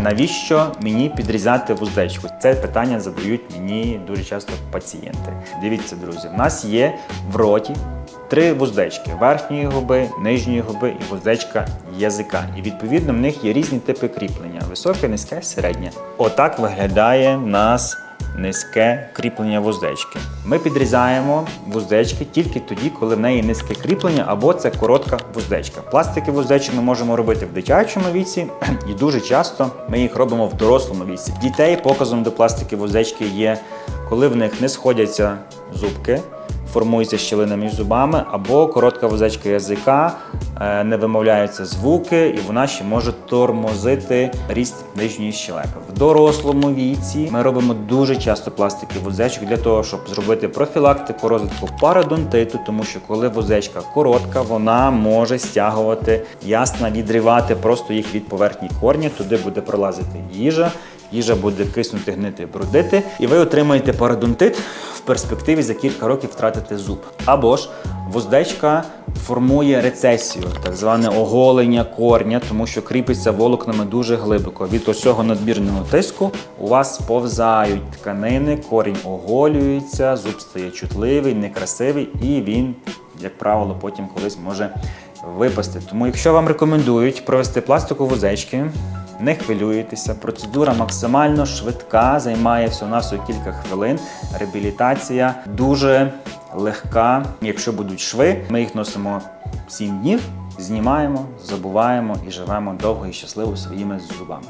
Навіщо мені підрізати вуздечку? Це питання задають мені дуже часто пацієнти. Дивіться, друзі, в нас є в роті три вуздечки: верхньої губи, нижньої губи і вуздечка язика. І відповідно в них є різні типи кріплення: високе, низьке, середнє. Отак виглядає в нас низьке кріплення вуздечки. Ми підрізаємо вуздечки тільки тоді, коли в неї низьке кріплення або це коротка вуздечка. Пластики вуздечок ми можемо робити в дитячому віці, і дуже часто ми їх робимо в дорослому віці. Дітей показом до пластики вуздечки є, коли в них не сходяться зубки. Формується щілина між зубами, або коротка вузечка язика, е, не вимовляються звуки, і вона ще може тормозити ріст нижньої щелепи. В дорослому віці ми робимо дуже часто пластики вузечок для того, щоб зробити профілактику розвитку парадонтиту, тому що коли вузечка коротка, вона може стягувати ясна, відривати просто їх від поверхні корня. Туди буде пролазити їжа. Їжа буде киснути, гнити, брудити, і ви отримаєте парадонтит в перспективі за кілька років втратити зуб. Або ж вуздечка формує рецесію, так зване оголення корня, тому що кріпиться волокнами дуже глибоко. Від усього надмірного тиску у вас повзають тканини, корінь оголюється, зуб стає чутливий, некрасивий, і він, як правило, потім колись може випасти. Тому, якщо вам рекомендують провести пластику вузечки, не хвилюйтеся, процедура максимально швидка, займає всього-навсього кілька хвилин. Реабілітація дуже легка. Якщо будуть шви, ми їх носимо 7 днів, знімаємо, забуваємо і живемо довго і щасливо своїми зубами.